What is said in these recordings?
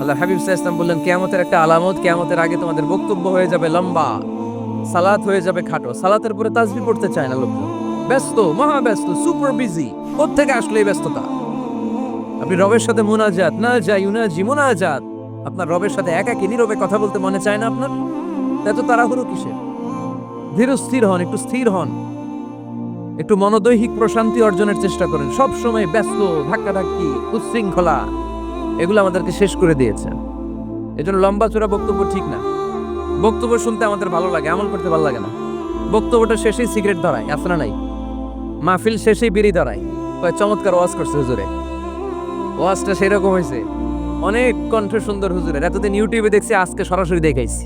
আল্লাহ হাবিব সাহা বললেন, কেয়ামতের একটা আলামত, কেয়ামতের আগে তোমাদের বক্তব্য হয়ে যাবে লম্বা, সালাত হয়ে যাবে খাটো। সালাতের পরে তাজবি পড়তে চায় না লোকজন। ব্যস্ত, মহা ব্যস্ত সুপার বিজি থেকে আসলে এই ব্যস্ততা? আপনি রবের সাথে মোনাজাত, না যাই, উনাজি, মোনাজাত। আপনার রবের সাথে একাকি নীরবে কথা বলতে মনে চায় না আপনার? এত তাড়াহুড়ো কিসের? ধীর স্থির হন, একটু স্থির হন। একটু মনোদৈহিক প্রশান্তি অর্জনের চেষ্টা করেন। সব সময় ব্যস্ত, ধাক্কাধাক্কি, উচ্ছৃঙ্খলা। এগুলো আমাদেরকে শেষ করে দিয়েছে এজন্য লম্বা চূড়া বক্তব্য ঠিক না। বক্তব্য শুনতে আমাদের ভালো লাগে, আমল করতে ভালো লাগে না। বক্তব্যটা শেষেই সিগারেট ধরায় আসলে নাই? মাহফিল শেষেই বিড়ি ধরায়। কয় চমৎকার ওয়াজ করছে হুজুরে। ওয়াজটা সেরকম হয়েছে। অনেক কণ্ঠ সুন্দর হুজুরের। এতদিন ইউটিউবে দেখছি, আজকে সরাসরি দেখাইছি।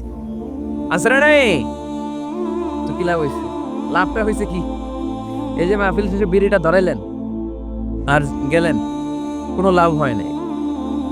আসলে নাই? তো কি লাভ হয়েছে? লাভটা হয়েছে কি? এই যে মাহফিল শেষে বিড়িটা ধরাইলেন, আর গেলেন, কোনো লাভ হয় নাই।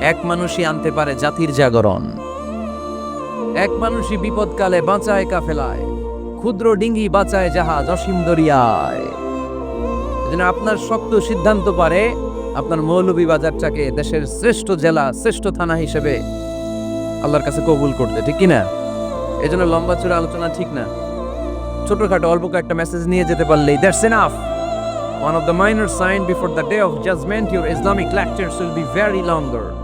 এক মানুষই আনতে পারে জাতির জাগরণ। এক মানুষই বিপদকালে বাঁচায় কাফেলায়। ক্ষুদ্র ডিঙ্গি বাঁচায় জাহাজ অসীম দরিয়ায়। যেন আপনার শক্ত সিদ্ধান্ত পারে আপনার মৌলভী বাজারটাকে দেশের শ্রেষ্ঠ জেলা শ্রেষ্ঠ থানা হিসেবে আল্লাহর কাছে কবুল করতে ঠিক কি না? জন্য লম্বা চূড়া আলোচনা ঠিক না। ছোটখাটো অল্প একটা মেসেজ নিয়ে যেতে পারলেই that's enough One of the minor sign before the day of judgment, your Islamic lectures will be very longer.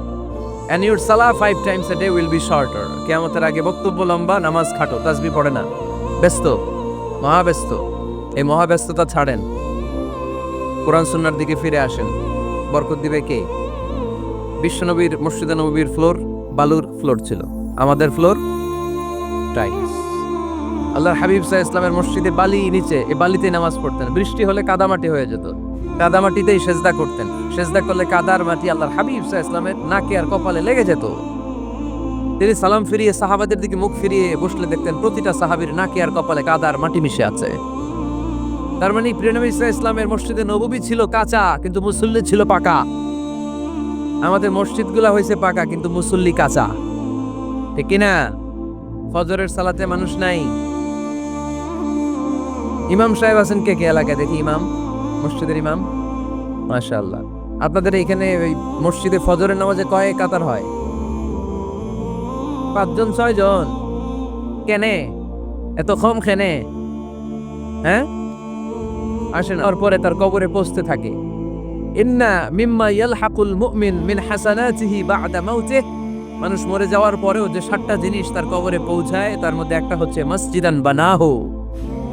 And your salah five times a day will be shorter. কেয়ামতের আগে বক্তব্য লম্বা, নামাজ খাটো, তাজবি পড়ে না। ব্যস্ত, মহাব্যস্ত। এই মহাব্যস্ততা ছাড়েন। কোরআন সুন্নার দিকে ফিরে আসেন। বরকত দিবে কে? বিশ্বনবীর মসজিদে নবীর ফ্লোর, বালুর ফ্লোর ছিল। আমাদের ফ্লোর, টাইলস। আল্লাহর হাবিব সাহ ইসলামের মসজিদে বালি নিচে এই বালিতে নামাজ পড়তেন। বৃষ্টি হলে কাদামাটি হয়ে যেত। কাদামাটিতেই সেজদা করতেন। সেজদা করলে কাদার মাটি আল্লাহর হাবিব সাহ ইসলামের নাকে আর কপালে লেগে যেত। তিনি সালাম ফিরিয়ে সাহাবাদের দিকে মুখ ফিরিয়ে বসলে দেখতেন প্রতিটা সাহাবীর নাকে আর কপালে কাদার মাটি মিশে আছে। তার মানে প্রিয়নবী ইসা ইসলামের মসজিদে নববী ছিল কাঁচা, কিন্তু মুসল্লি ছিল পাকা। আমাদের মসজিদগুলা হয়েছে পাকা, কিন্তু মুসল্লি কাঁচা। ঠিক কিনা? ফজরের সালাতে মানুষ নাই। ইমাম সাহেব আছেন কে কে এলাকায়? দেখি ইমাম, মসজিদের ইমাম। মাশাআল্লাহ। আপনাদের এখানে ওই মসজিদে ফজরের নামাজে কয় কাতার হয়? পাঁচজন, ছয়জন? কেনে? এত কম খেনে হ্যাঁ? আসেন আর পরে তার কবরে পৌঁছতে থাকে। ইন্না মিম্মা ইয়ালহাকুল মুমিন মিন হাসানাতিহি বা'দা মাউতিহি। মানুষ মরে যাওয়ার পরেও যে সাতটা জিনিস তার কবরে পৌঁছায়, তার মধ্যে একটা হচ্ছে মসজিদান বানাহু।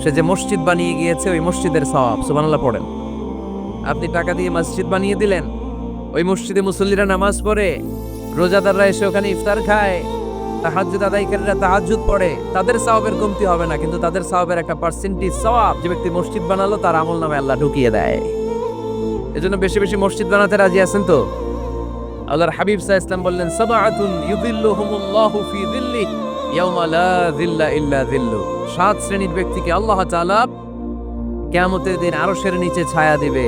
সে যে মসজিদ বানিয়ে গিয়েছে, ওই মসজিদের সওয়াব। সুবহানাল্লাহ, পড়েন। আপনি টাকা দিয়ে মসজিদ বানিয়ে দিলেন। ওই মসজিদে মুসল্লিরা নামাজ পড়ে, রোজাদাররা এসে ওখানে ইফতার খায়, তাহাজ্জুদ আদায়কারীরা তাহাজ্জুদ পড়ে। তাদের সওয়াবের কমতি হবে না, কিন্তু তাদের সওয়াবের একটা পার্সেন্টেজ সওয়াব যে ব্যক্তি মসজিদ বানালো, তার আমল নামে আল্লাহ ঢুকিয়ে দেয়। এজন্য বেশি বেশি মসজিদ বানাতে রাজি আছেন তো? আল্লাহর হাবিব সাহ ইসলাম বললেন, সাবাআতুন ইউদিল্লুহুমুল্লাহু ফি দিল্লি ইয়াউমা লা দিল্লা ইল্লা দিল্লু সাত শ্রেণির ব্যক্তিকে আল্লাহ তাআলা কিয়ামতের দিন আরশের নিচে ছায়া দিবে।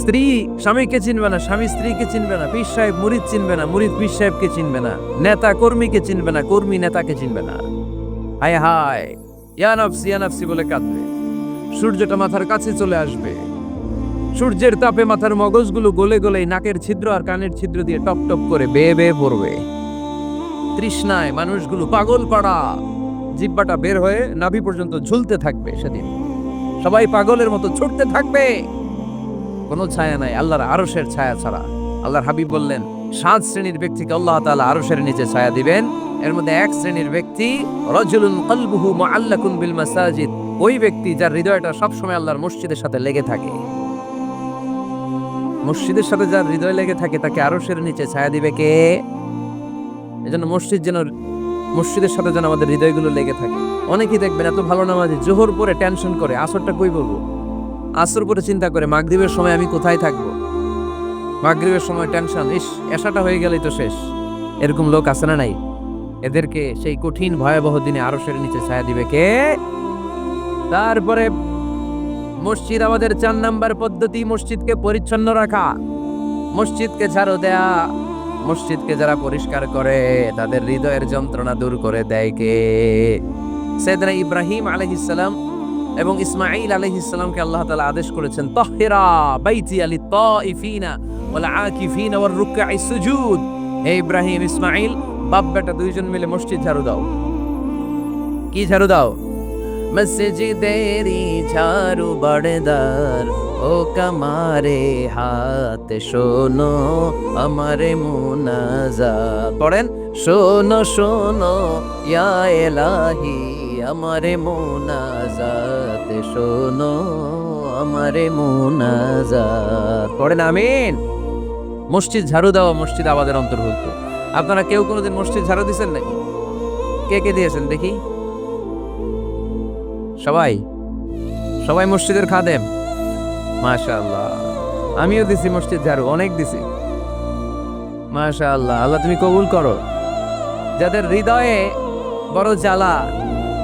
স্ত্রী স্বামীকে চিনবে না, স্বামী স্ত্রীকে চিনবে না, পীর সাহেব মুরিদ চিনবে না, মুরিদ পীর সাহেবকে চিনবে না, নেতা কর্মীকে চিনবে না, কর্মী নেতাকে চিনবে না। হায় হায় ইয়ানফসি ইয়ানফসি বলে কাঁদবে। সূর্যটা মাথার কাছে চলে আসবে। সূর্যের তাপে মাথার মগজগুলো গলে গলে নাকের ছিদ্র আর কানের ছিদ্র দিয়ে টপ টপ করে বেয়ে বেয়ে পড়বে। তৃষ্ণায় মানুষগুলো পাগল পাড়া। জিব্বাটা বের হয়ে নাভি পর্যন্ত ঝুলতে থাকবে সেদিন। সবাই পাগলের মতো ছুটতে থাকবে। কোনো ছায়া নাই, আল্লাহর আরশের ছায়া ছাড়া। আল্লাহর হাবিব বললেন, সাত শ্রেণির ব্যক্তিকে আল্লাহ তাআলা আরশের নিচে ছায়া দিবেন। এর মধ্যে এক শ্রেণির ব্যক্তি, রজুলুন কলবুহু মুআল্লাকুন বিল মাসাজিদ। ওই ব্যক্তি যার হৃদয়টা সবসময় আল্লাহর মসজিদের সাথে লেগে থাকে। মসজিদের সাথে যার হৃদয় লেগে থাকে, তাকে আরশের নিচে ছায়া দিবে কে? এজন্য মসজিদ যেন, মসজিদের সাথে যেন আমাদের হৃদয়গুলো লেগে থাকে। অনেকেই দেখবেন এত ভালো নামাজি জোহর পরে টেনশন করে, আসরটা কই বলব? আসর পরে চিন্তা করে, মাগরিবের সময় আমি কোথায় থাকব? মাগরিবের সময় টেনশন ইস, এসাটা হয়ে গেলেই তো শেষ। এরকম লোক আছে না নাই? এদেরকে সেই কঠিন ভয়াবহ দিনে আরশের নিচে ছায়া দিবে কে? তারপরে মসজিদ আমাদের চার নাম্বার পদ্ধতি, মসজিদকে পরিচ্ছন্ন রাখা। মসজিদকে ঝাড়ু দেয়া। মসজিদকে যারা পরিষ্কার করে, তাদের হৃদয়ের যন্ত্রণা দূর করে দেয় কে? সেদনা ইব্রাহিম আলহিসাল্লাম এবং ইসমাইল আলহিসাল্লামকে আল্লাহ তালা আদেশ করেছেন, তহিরা বাইতি আলি তাইফিনা ওয়াল আকিফিনা ওয়ার রুকআই সুজুদ। হে ইব্রাহিম ইসমাইল বাপ বেটা দুইজন মিলে মসজিদ ঝাড়ু দাও। কি ঝাড়ু দাও? মসজিদেরি ঝাড়ু বড়দার, ও কামারে হাত শোনো আমারে মুনাজা পড়েন, শোনো শোনো, ইয়া এলাহি আমারে মুনাজাত, শোনো আমারে মুনাজাত। পড়েন, আমিন। মসজিদ ঝাড়ু দেওয়া মসজিদ আমাদের অন্তর্ভুক্ত। আপনারা কেউ কোনোদিন মসজিদ ঝাড়ু দিয়েছেন নাকি? কে কে দিয়েছেন, দেখি। সবাই? সবাই মসজিদের খাদেম? মাশাআল্লাহ। আমিও দিছি মসজিদ ঝাড়ু, অনেক দিছি। মাশাআল্লাহ, আল্লাহ তুমি কবুল করো। যাদের হৃদয়ে বড় জ্বালা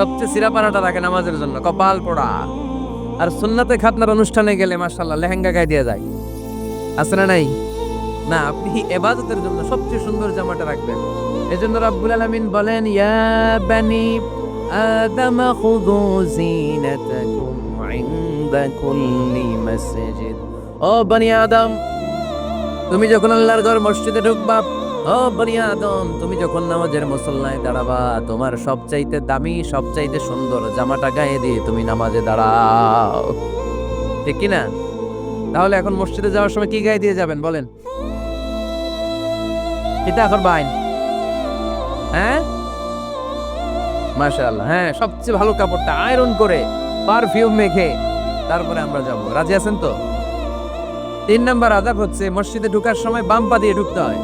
সবচেয়ে সিরা পাড়াটা রাখে নামাজের জন্য, কপাল পোড়া। আর সুন্নাতে খাতনার অনুষ্ঠানে গেলে মাশাল্লাহ লেহেঙ্গা গায়ে দিয়ে যায়। আছে না নাই? না, আপনি এবাদতের জন্য সবচেয়ে সুন্দর জামাটা রাখবেন। এজন্য রাব্বুল আলামিন বলেন, ইয়া বানি আদম, খুযু জিনাতাকুম ইনদা কুল্লি মসজিদ। ও বনি আদম, তুমি যখন আল্লাহর ঘর মসজিদে ঢুকবা ও বনি আদম, তুমি যখন নামাজের মুসল্লায় দাঁড়াবা, তোমার সবচাইতে দামি, সবচাইতে সুন্দর জামাটা গায়ে দিয়ে তুমি নামাজে দাঁড়াও। ঠিক কি না? তাহলে এখন মসজিদে যাওয়ার সময় কি গায়ে দিয়ে যাবেন, বলেন? এখন বাইন? হ্যাঁ? মাশাআল্লাহ হ্যাঁ সবচেয়ে ভালো কাপড়টা আয়রন করে, পারফিউম মেখে তারপরে আমরা যাব। রাজি আছেন তো? তিন নাম্বার আদাব হচ্ছে, মসজিদে ঢুকার সময় বাম পা দিয়ে ঢুকতে হয়।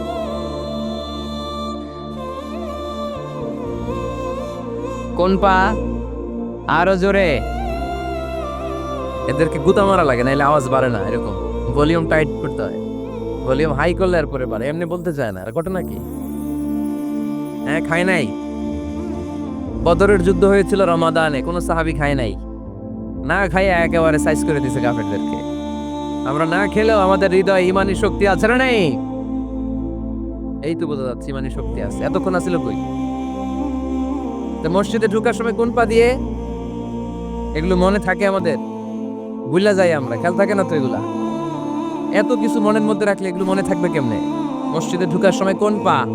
কোন পা আরও জোরে। এদেরকে গুতা মারা লাগে, নাইলে আওয়াজ বাড়ে না, এরকম। ভলিউম টাইট করতে হয়। ভলিউম হাই করলে এরপরে বাড়ে, এমনি বলতে চায় না, আর ঘটনা কি? হ্যাঁ খায় নাই। বদরের যুদ্ধ হয়েছিল রমাদানে, কোনো সাহাবি খায় নাই। না খাইয়ে একেবারে সাইজ করে দিছে কাফেরদেরকে। আমরা না খেলেও আমাদের হৃদয় ইমানি শক্তি আছে না নেই? এই তো বোঝা যাচ্ছে ইমানি শক্তি আছে। এতক্ষণ আছিল কই? তো মসজিদে ঢুকার সময় কোন পা দিয়ে? এগুলো মনে থাকে আমাদের। ভুলা যাই আমরা, খেয়াল থাকে না তো এগুলা? এত কিছু মনের মধ্যে রাখলে এগুলো মনে থাকবে কেমনে? মসজিদে ঢুকার সময় কোন পা?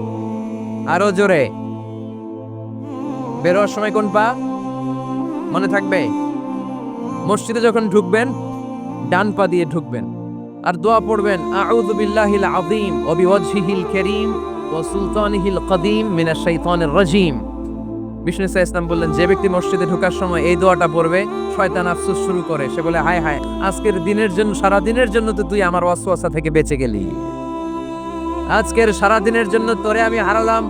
আরও জোরে। বের হওয়ার সময় কোন পা? মনে থাকবে? মসজিদে যখন ঢুকবেন, ডান পা দিয়ে ঢুকবেন। আর দোয়া পড়বেন, আউযু বিল্লাহিল আযীম ওয়া বিওয়াজহিল কারীম ওয়া সুলতানিহিল কদীম বিষ্ণু ইসা ইসলাম বললেন, যে ব্যক্তি মসজিদে ঢোকার সময় এই দোয়াটা পড়বে, শয়তান আফসোস শুরু করে। সে বলে, হায় হায়, আজকের দিনের জন্য সারা দিনের জন্য তো তুই আমার ওয়াসওয়াসা থেকে বেঁচে গেলি। আজকের সারা দিনের জন্য তোরে আমি হারালাম।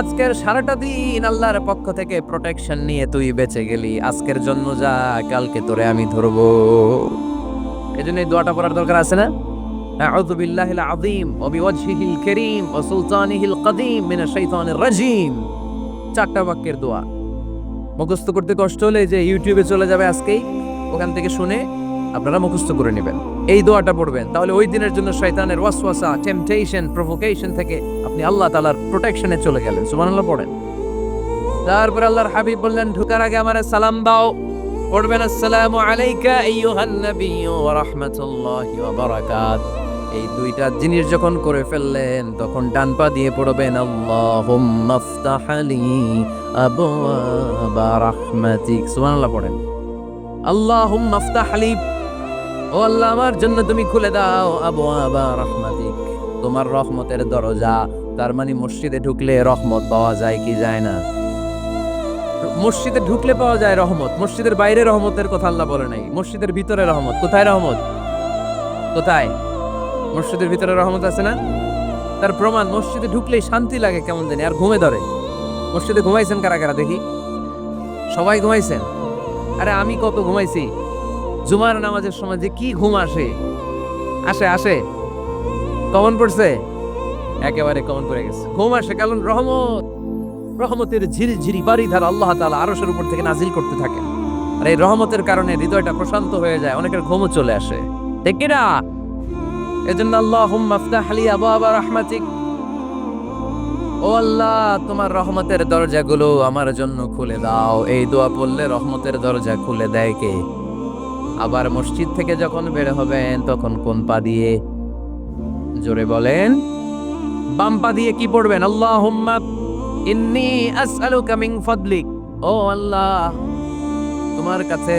আজকের সারাটা দিন আল্লাহর পক্ষ থেকে প্রোটেকশন নিয়ে তুই বেঁচে গেলি। আজকের জন্য যা, কালকে তোরে আমি ধরবো। এজন্য এই দোয়াটা পড়ার দরকার আছে না? আউযু বিল্লাহিল আযীম ওয়া বিওয়াজহিল কারীম ওয়া সুলতানিহিল কদীম মিনাশ শাইতানির রাজীম। চারটা বাক্যের দোয়া। মুখস্থ করতে কষ্ট হলে যে ইউটিউবে চলে যাবে আজকেই, ওখান থেকে শুনে আপনারা মুখস্থ করে নেবেন। এই দোয়াটা পড়বেন। তাহলে ওই দিনের জন্য শয়তানের ওয়াসওয়াসা টেম্পটেশন প্রভোকেশন থেকে আপনি আল্লাহ তাআলার প্রোটেকশনে চলে গেলেন। সুবহানাল্লাহ, পড়েন। তারপর আল্লাহর হাবিব বললেন, ঢুকার আগে আমার সালাম দাও। পড়বেন, আসসালামু আলাইকা আইয়ুহান নাবিয়্যু ওয়া রাহমাতুল্লাহি ওয়া বারাকাত। এই দুইটা জিনিস যখন করে ফেললেন, তখন ডান পা দিয়ে পড়বেন পড়েন। ও আল্লাহ, আমার জন্য তুমি খুলে দাও আবওয়াবা রাহমাতিক। তোমার রহমতের দরজা, তার মানে মসজিদে ঢুকলে রহমত পাওয়া যায় কি যায় না? মসজিদে ঢুকলে পাওয়া যায় রহমত, মসজিদের বাইরে রহমতের কথা আল্লাহ বলে নাই। মসজিদের ভিতরে রহমত, কোথায় রহমত? কোথায়? মসজিদের ভিতরে রহমত আছে না? তার প্রমাণ, মসজিদে ঢুকলেই শান্তি লাগে কেমন জানি, আর ঘুমে ধরে। মসজিদে ঘুমাইছেন কারা কারা দেখি? সবাই ঘুমাইছেন? আরে আমি কত ঘুমাইছি? জুমার নামাজের সময় যে কি ঘুম আসে? আসে আসে। কমন পড়ছে? একেবারে কমন পড়ে গেছে। ঘুম আসে কারণ রহমত। রহমতের ঝিরি ঝিরি বাড়ি ধার আল্লাহ তাআলা আরশের উপর থেকে নাজিল করতে থাকে। আর এই রহমতের কারণে হৃদয়টা প্রশান্ত হয়ে যায়, অনেকের ঘুমও চলে আসে। কি না এজন্য আল্লাহুম্মা আফতাহ লি আবওয়াবা রাহমাতিক। ও আল্লাহ, তোমার রহমতের দরজাগুলো আমার জন্য খুলে দাও। এই দোয়া পড়লে রহমতের দরজা খুলে দেয় কে? আবার মসজিদ থেকে যখন বের হবেন, তখন কোন পা দিয়ে? জোরে বলেন। বাম পা দিয়ে কি পড়বেন? আল্লাহুম্মা ইন্নি আসআলুকা মিন ফাদলিক। ও আল্লাহ, তোমার কাছে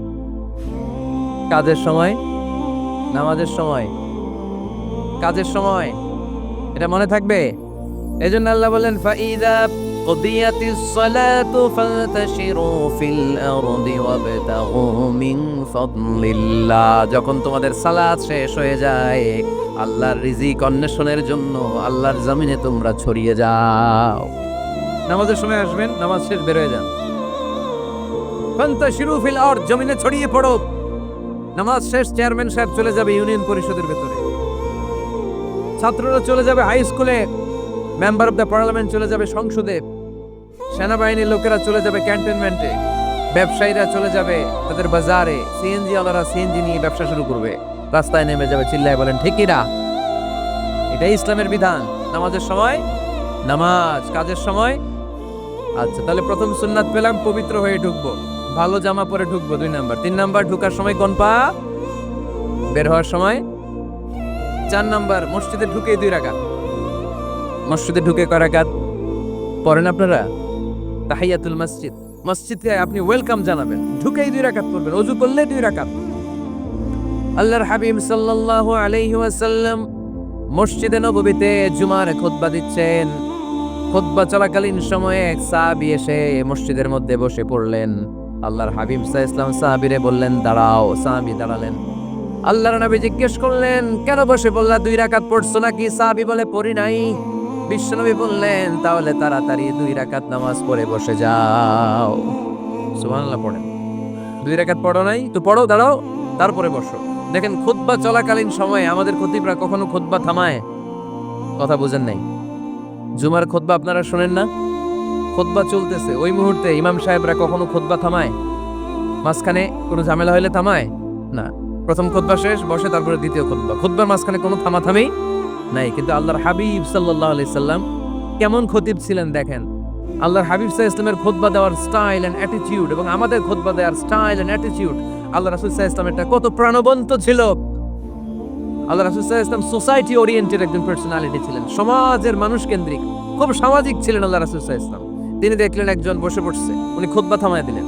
কাজের সময় নামাজের সময় কাজের সময় এটা মনে থাকবে এজন্য আল্লাহ বলেন ফাইদা قضيت الصلاة فانتشروا في الأرض وابتغوا من فضل الله যখন তোমাদের সালাত শেষ হয়ে যায় আল্লাহর রিজিক অন্বেষণের জন্য আল্লাহর জমিনে তোমরা ছড়িয়ে যাও নামাজের সময় আসবেন নামাজ শেষ বের হয়ে যান ফান্তাশিরু ফিল আরদ জমিনে ছড়িয়ে পড়ো নামাজ শেষ, চেয়ারম্যান সাহেব চলে যাবে ইউনিয়ন পরিষদের ভেতরে। ছাত্ররা চলে যাবে হাই স্কুলে মেম্বার অফ দ্য পার্লামেন্ট চলে যাবে সংসদে। সেনাবাহিনীর লোকেরা চলে যাবে ক্যান্টনমেন্টে ব্যবসায়ীরা চলে যাবে তাদের বাজারে। সিএনজি ওয়ালারা সিএনজি নিয়ে ব্যবসা শুরু করবে। রাস্তায় নেমে যাবে, চিল্লায় বলেন ঠিকই না? এটাই ইসলামের বিধান। নামাজের সময়, নামাজ, কাজের সময়। আচ্ছা তাহলে প্রথম সুন্নাত পেলাম, পবিত্র হয়ে ঢুকবো। ভালো জামা পরে ঢুকবো, দুই নাম্বার। তিন নাম্বার, ঢুকার সময় কোন পা? বের হওয়ার সময়? চার নাম্বার, মসজিদে ঢুকে দুই রাকাত। মসজিদে ঢুকে কয় রাকাত? পড়েন আপনারা? তাহিয়াতুল মসজিদ। মসজিদে আপনি ওয়েলকাম জানাবেন। ঢুকেই দুই রাকাত পড়বেন, অজু করলে দুই রাকাত। আল্লাহর হাবিব সাল্লাল্লাহু আলাইহি ওয়াসাল্লাম মসজিদে নববীতে জুমার খুতবা দিচ্ছেন। খুতবা চলাকালীন সময়ে এক সাহাবী এসে মসজিদের মধ্যে বসে পড়লেন। আল্লাহর হাবিব সাহ ইসলাম সাহাবিরে বললেন, দাঁড়াও, সাহাবী দাঁড়ালেন। আল্লাহর নবী জিজ্ঞেস করলেন, কেন বসে বললা দুই রাকাত পড়ছো নাকি? সাহাবি বলে, পড়ি নাই। বিশ্বনবী বললেন, তাহলে তাড়াতাড়ি দুই রাকাত নামাজ পড়ে বসে যাও। সুবহানাল্লাহ, পড়েন। দুই রাকাত পড়ো নাই? তো পড়ো, দাঁড়াও, তারপরে বসো। দেখেন, খুতবা চলাকালীন সময়ে আমাদের খতিবরা কখনো খুতবা থামায়? কথা বুঝেন নাই। জুমার খুতবা আপনারা শোনেন না? খোদবা চলতেছে। ওই মুহূর্তে ইমাম সাহেবরা কখনো খোদবা থামায়? মাঝখানে কোনো ঝামেলা হইলে থামায়? না। প্রথম খোদবা শেষ, বসে তারপরে দ্বিতীয় খোদবা। খোদবার মাঝখানে কোনো থামাথামি নাই, কিন্তু আল্লাহর হাবিব সাল্লাহ আলি সাল্লাম কেমন খতিব ছিলেন দেখেন। আল্লাহর হাবিব সাহা ইসলামের খোদবা দেওয়ার স্টাইল অ্যান্ড অ্যাটিটিউড এবং আমাদের খোদবা দেওয়ার স্টাইল অ্যান্ড অ্যাটিটিউড আল্লাহ রাসুল সাহা ইসলামেরটা কত প্রাণবন্ত ছিল। আল্লাহ রাসুল সাহা ইসলাম সোসাইটি ওরিয়েন্টেড একজন পার্সোনালিটি ছিলেন, সমাজের মানুষ কেন্দ্রিক খুব সামাজিক ছিলেন আল্লাহ রাসুল সাহা ইসলাম তিনি দেখলেন একজন বসে পড়ছে। উনি খোদবা থামায় দিলেন।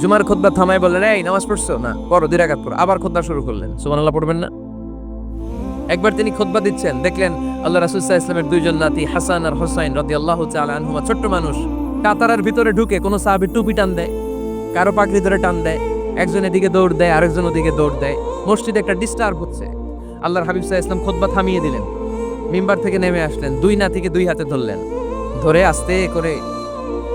জুমার খোদবা থামায় বললেন, এই, নামাজ পড়ছো? না, পড়ো, দুই রাকাত পড়ো। আবার খোদবা শুরু করলেন। সুবহানাল্লাহ, পড়বেন না? একবার তিনি খোদবা দিচ্ছেন, দেখলেন আল্লাহ রাসুল ইসলামের দুইজন নাতি, হাসান আর হোসাইন রদি আল্লাহ আনহুমা, ছোট্ট মানুষ। কাতারার ভিতরে ঢুকে কোনো সাহাবি টুপি টান দেয়, কারও পাকড়ি ধরে টান দেয়, একজন এদিকে দৌড় দেয়, আরেকজন ওদিকে দৌড় দেয়। মসজিদে একটা ডিস্টার্ব হচ্ছে। আল্লাহর হাবিব সাহা ইসলাম খোদবা থামিয়ে দিলেন। মিম্বার থেকে নেমে আসলেন, দুই নাতিকে দুই হাতে ধরলেন। ধরে আস্তে করে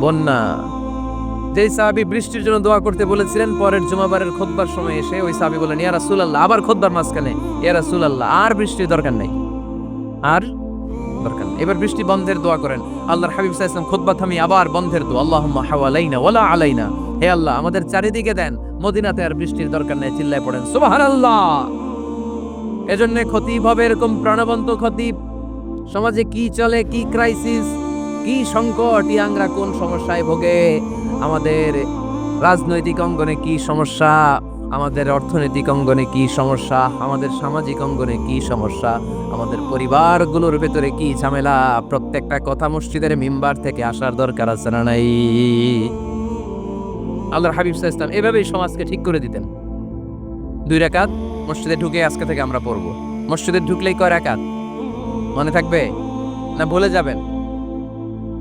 বন্যা। যেই সাহাবি বৃষ্টির জন্য দোয়া করতে বলেছিলেন, পরের জুমাবারের খোদবার সময় এসে ওই সাহাবি বলেন ইয়া রাসূলুল্লাহ, আবার খোদবার মাঝখানে। ইয়া রাসূলুল্লাহ, আর বৃষ্টির দরকার নেই। আর দরকার নেই। এবার বৃষ্টি বন্ধের দোয়া করেন। আল্লাহর হাবিব সাল্লাল্লাহু আলাইহি ওয়াসাল্লাম খুতবা থামি আবার বন্ধের দোয়া, আল্লাহুম্মা হাওয়ালাইনা ওয়ালা আলাইনা। হে আল্লাহ, আমাদের চারিদিকে দেন। মদিনাতে আর বৃষ্টির দরকার নেই, চিল্লায় পড়েন, সুবহানাল্লাহ! এজন্য খতিব হবে এরকম প্রাণবন্ত খতিব। সমাজে কি চলে, কি ক্রাইসিস কি সংকট? ইয়াংরা কোন সমস্যায় ভোগে? আমাদের রাজনৈতিক অঙ্গনে কি সমস্যা? আমাদের অর্থনৈতিক অঙ্গনে কি সমস্যা? আমাদের সামাজিক অঙ্গনে কি সমস্যা? আমাদের পরিবারগুলোর ভেতরে কি ঝামেলা? প্রত্যেকটা কথা মসজিদের মিম্বার থেকে আসার দরকার আছে না নাই? আল্লাহর হাবিব ইসলাম এভাবেই সমাজকে ঠিক করে দিতেন। দুই রাকাত মসজিদে ঢুকে আজকে থেকে আমরা পড়ব। মসজিদে ঢুকলেই কয় রাকাত? মনে থাকবে? না ভুলে যাবেন?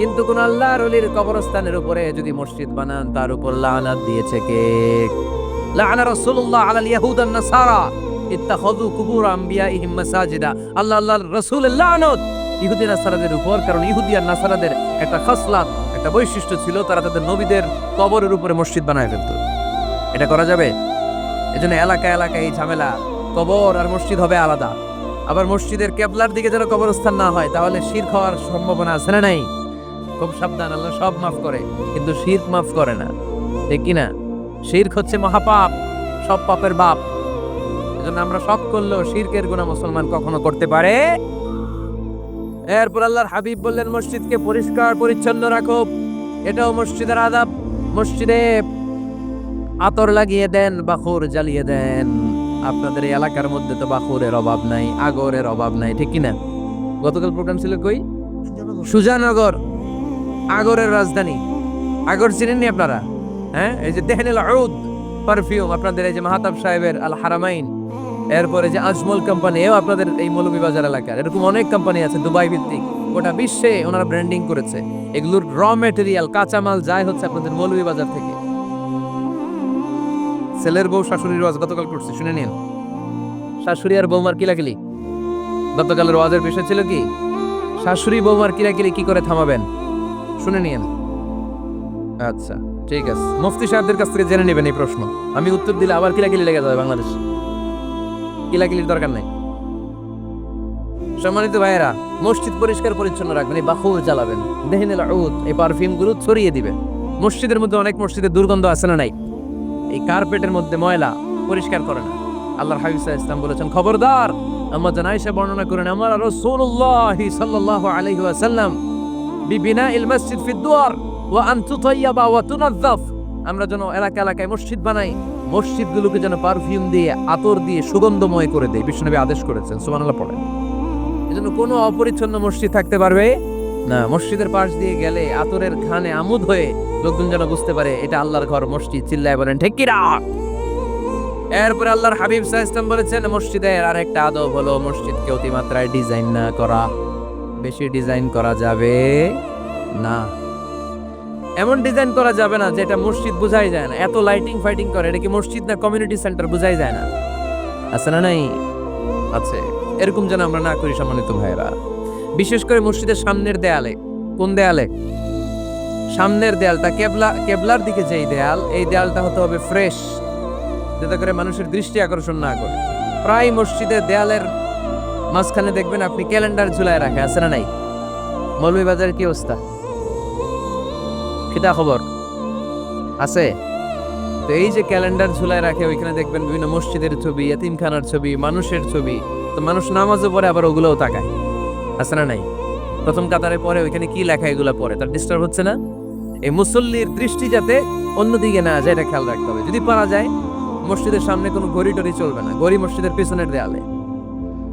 কিন্তু কোন আল্লাহর ওলির কবরস্থানের উপরে যদি মসজিদ বানান, তার উপর লানাত দিয়েছে কে? লানা রাসূলুল্লাহ আলাল ইয়াহুদ নাসারা। ইত্তাখাযু কুবুর আম্বিয়াইহিম মাসাজিদা। আল্লাহ আল্লাহর রাসূলের লানত। ইহুদি নাসারাদের উপর, কারণ ইহুদি আর নাসারাদের একটা খাসলাত, একটা বৈশিষ্ট্য ছিল, তারা তাদের নবীদের কবরের উপরে মসজিদ বানায় ফেলতো। এটা করা যাবে? এজন্য এলাকা এলাকায় এই ঝামেলা। কবর আর মসজিদ হবে আলাদা। আবার মসজিদের কেবলার দিকে যেন কবরস্থান না হয়, তাহলে শির খাওয়ার সম্ভাবনা আছে না নাই? খুব সাবধান আল্লাহ সব মাফ করে কিন্তু শির্ক মাফ করে না। ঠিক কি না শির্ক হচ্ছে মহাপাপ সব পাপের বাপ। এজন্য আমরা সব করলেও শিরকের গুণা মুসলমান কখনো করতে পারে এরপর আল্লাহর হাবিব বললেন মসজিদকে পরিষ্কার পরিচ্ছন্ন রাখো। এটাও মসজিদের আদাব। মসজিদে আতর লাগিয়ে দেন বাখুর জ্বালিয়ে দেন। আপনাদের এই এলাকার মধ্যে তো বাখুরের অভাব নাই আগরের অভাব নাই ঠিক কি না গতকাল প্রোগ্রাম ছিল কই? সুজানগর। আগরের রাজধানী। আগর চিনেননি আপনারা? হ্যাঁ? এই যে দেহনেল আউদ পারফিউম আপনাদের এই যে মাহাতাব সাহেবের আল হারামাইন এরপরে যে আজমল কোম্পানি এও আপনাদের এই মৌলভীবাজার এলাকার। এরকম অনেক কোম্পানি আছে, দুবাই ভিত্তিক। গোটা বিশ্বে ওনারা ব্র্যান্ডিং করেছে। এগুলোর র মেটেরিয়াল কাঁচামাল যায় হচ্ছে আপনাদের মৌলভীবাজার থেকে। ছেলের বউ, শাশুড়ির ওয়াজ গতকাল করছে, শুনে নিন। শাশুড়ি আর বৌমার কিলাকিলি। গতকালের ওয়াজের বিষয় ছিল কি? শাশুড়ি বৌমার কিলাকিলি কি করে থামাবেন? শুনে নিন আচ্ছা ঠিক আছে। মুফতি সাহেবদের কাছ থেকে জেনে নেবেন এই প্রশ্ন। আমি উত্তর দিলে আবার কিলাকিলি লেগে যাবে বাংলাদেশ। কিলাকিলির দরকার নাই। সম্মানিত ভাইয়েরা, মসজিদ পরিষ্কার পরিচ্ছন্ন রাখবেন, এই বাহুল জ্বালাবেন। দেহিনেল উদ এই পারফিউমগুলো ছড়িয়ে দিবেন মসজিদের মধ্যে অনেক মসজিদে দুর্গন্ধ আছে না নাই? এই কার্পেটের মধ্যে ময়লা পরিষ্কার করে না। আল্লাহর হাবিব ইসলাম বলেছেন, খবরদার আম্মা জান আয়েশা বর্ণনা করেন, আমার রাসূলুল্লাহ সাল্লাল্লাহু আলাইহি ওয়াসাল্লাম বিবিনা ইল মসজিদ ফি দুয়ার ওয়া আন আমরা যেন এলাকা এলাকায় মসজিদ বানাই, মসজিদগুলোকে যেন পারফিউম দিয়ে, আতর দিয়ে সুগন্ধময় করে দেয় বিষ্ণুনবী আদেশ করেছেন, সুবহানাল্লাহ পড়েন। এজন্য কোনো অপরিচ্ছন্ন মসজিদ থাকতে পারবে? না, মসজিদের পাশ দিয়ে গেলে আতরের খানে আমুদ হয়ে লোকজন যেন বুঝতে পারে, এটা আল্লাহর ঘর, মসজিদ, চিল্লায় বলেন, ঠিক কিরা এরপরে আল্লাহর হাবিব সাহা বলেছেন, মসজিদের আরেকটা আদব হলো মসজিদকে অতিমাত্রায় ডিজাইন না করা। বেশি ডিজাইন করা যাবে? না। এমন ডিজাইন করা যাবে না যেটা মসজিদ বোঝাই যায় না। এত লাইটিং ফাইটিং করে, এটা কি মসজিদ না কমিউনিটি সেন্টার বোঝাই যায় না? আছে না নাই? আছে। এরকম যেন আমরা না করি, সম্মানিত ভাইরা বিশেষ করে মসজিদের সামনের দেয়ালে। কোন দেয়ালে? সামনের দেয়ালটা কেবলা, কেবলার দিকে যেই দেয়াল, এই দেয়ালটা হতে হবে ফ্রেশ যাতে করে মানুষের দৃষ্টি আকর্ষণ না করে। প্রায় মসজিদের দেয়ালের মাঝখানে দেখবেন আপনি ক্যালেন্ডার ঝুলায় রাখে, আছে না নাই? মৌলভীবাজারের কি অবস্থা? খিতা খবর? আছে? তো এই যে ক্যালেন্ডার ঝুলায় রাখে, ওইখানে দেখবেন বিভিন্ন মসজিদের ছবি, এতিমখানার ছবি, মানুষের ছবি, তো মানুষ নামাজও পড়ে, আবার ওগুলোও তাকায়, আছে না নাই? প্রথম কাতারে পরে ওইখানে কি লেখা এগুলো পড়ে? তার ডিস্টার্ব হচ্ছে না? এই মুসল্লির দৃষ্টি যাতে অন্যদিকে না যায়, এটা খেয়াল রাখতে হবে। যদি পারা যায়, মসজিদের সামনে কোনো গড়ি টরি চলবে না, গড়ি মসজিদের পিছনের দেয়ালে।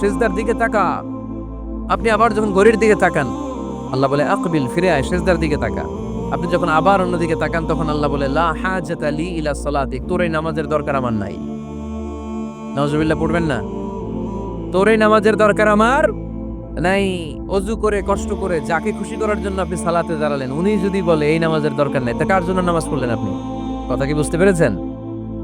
শেষদার দিকে তাকা। আপনি আবার যখন ঘড়ির দিকে তাকান, আল্লাহ বলে, আকবিল, ফিরে আয়, সেজদার দিকে তাকা। আপনি যখন আবার অন্যদিকে তাকান, তখন আল্লাহ বলে, লা হাজাত আলি ইলা সালাতিক, তোর এই নামাজের দরকার আমার নাই। নজরুল্লাহ পড়বেন না? তোর এই নামাজের দরকার আমার নাই। অজু করে, কষ্ট করে, যাকে খুশি করার জন্য আপনি সালাতে দাঁড়ালেন, উনি যদি বলে, এই নামাজের দরকার নাই, তা কার জন্য নামাজ পড়লেন আপনি? কথা কি বুঝতে পেরেছেন?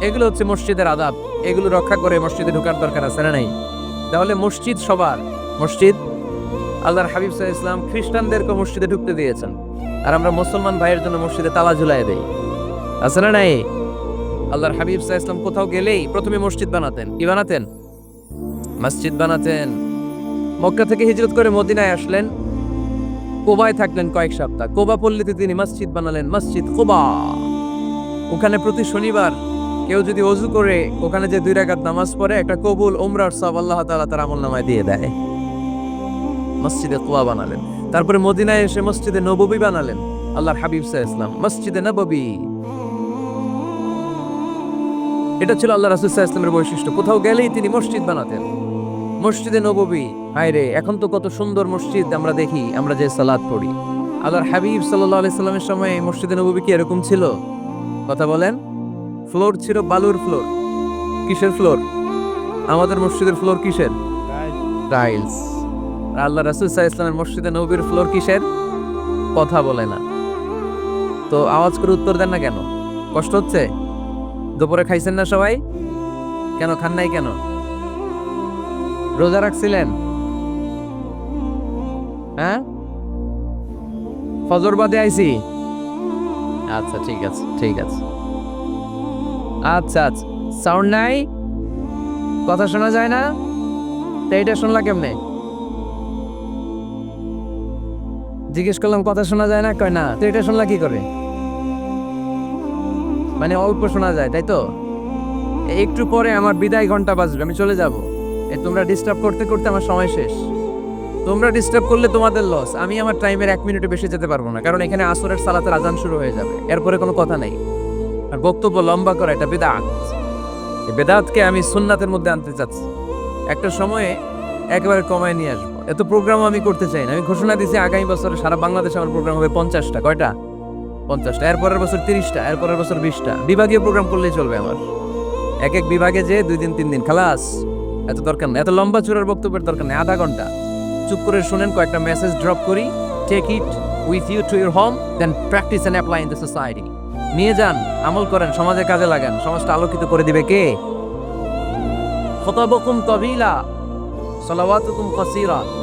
এগুলো হচ্ছে মসজিদের আদাব। এগুলো রক্ষা করে মসজিদে ঢোকার দরকার আছে না নাই? তাহলে মসজিদ সবার। মসজিদ, আল্লাহর হাবিব সাহা ইসলাম খ্রিস্টানদেরকে মসজিদে ঢুকতে দিয়েছেন। আর আমরা মুসলমান ভাইয়ের জন্য মসজিদে তালা ঝুলাই দেই। আছে না নাই? আল্লাহর হাবিব সাহা ইসলাম কোথাও গেলেই প্রথমে মসজিদ বানাতেন। কি বানাতেন? মসজিদ বানাতেন। মক্কা থেকে হিজরত করে মদিনায় আসলেন। কোবায় থাকলেন কয়েক সপ্তাহ। কোবা পল্লীতে তিনি মসজিদ বানালেন, মসজিদ কোবা। ওখানে প্রতি শনিবার কেউ যদি অজু করে ওখানে যে দুই রাকাত নামাজ পড়ে, একটা কবুল ওমরার সব আল্লাহ তাআলা তার আমল নামায় দিয়ে দেয়। মসজিদে কোয়া বানালেন। তারপরে মদিনায় এসে মসজিদে নববী বানালেন। আল্লাহর হাবিব সাহ ইসলাম মসজিদে নববী। এটা ছিল আল্লাহ রাসুল সাহা ইসলামের বৈশিষ্ট্য। কোথাও গেলেই তিনি মসজিদ বানাতেন। মসজিদে নববী। হায় রে এখন তো কত সুন্দর মসজিদ আমরা দেখি, আমরা যে সালাদ পড়ি। আল্লাহর হাবিব সাল্লাহ আলি সাল্লামের সময় মসজিদে নববী কি এরকম ছিল? কথা বলেন। ফ্লোর ছিল বালুর ফ্লোর কিসের ফ্লোর আমাদের মসজিদের ফ্লোর কিসের? টাইলস আল্লাহ রাসুল সাহা ইসলামের মসজিদে নবীর ফ্লোর কিসের? কথা বলে না। তো আওয়াজ করে উত্তর দেন না কেন? কষ্ট হচ্ছে? দুপুরে খাইছেন না সবাই? কেন, খান নাই কেন? রোজা রাখছিলেন? হ্যাঁ? ফজর বাদে আইছি? আচ্ছা ঠিক আছে ঠিক আছে। আচ্ছা আচ্ছা। সাউন্ড নাই? কথা শোনা যায় না? তো এইটা শুনলা কেমনে? জিজ্ঞেস করলাম, কথা শোনা যায় না? কয় না। তো এটা শুনলা কি করে? মানে অল্প শোনা যায়, তাই তো? একটু পরে আমার বিদায় ঘণ্টা বাজবে, আমি চলে যাব। এ, তোমরা ডিস্টার্ব করতে করতে আমার সময় শেষ। তোমরা ডিস্টার্ব করলে তোমাদের লস আমি আমার টাইমের এক মিনিটে বেশি যেতে পারব না, কারণ এখানে আসরের সালাতের আজান শুরু হয়ে যাবে। এরপরে কোনো কথা নেই। আর বক্তব্য লম্বা করা এটা বেদাত। এই বেদাতকে আমি সুন্নাতের মধ্যে আনতে চাচ্ছি। একটা সময়ে একেবারে কমায় নিয়ে আসব। এত প্রোগ্রামও আমি করতে চাই না। আমি ঘোষণা দিয়েছি আগামী বছরে সারা বাংলাদেশে আমার প্রোগ্রাম হবে পঞ্চাশটা। কয়টা? পঞ্চাশটা। এরপরের বছর তিরিশটা। এরপরের বছর বিশটা। বিভাগীয় প্রোগ্রাম করলেই চলবে আমার। এক এক বিভাগে যে দুই দিন, তিন দিন। খালাস, এত দরকার নেই। এত লম্বা চূড়ার বক্তব্যের দরকার নেই। আধা ঘণ্টা। চুপ করে শুনেন, কয়েকটা মেসেজ ড্রপ করি। Take it with you to your home then practice and apply in the society নিয়ে যান, আমল করেন, সমাজে কাজে লাগান। সমাজটা আলোকিত করে দিবে কে? খতাবকুম তবিলা, সলাওয়াতুকুম কাসীরা।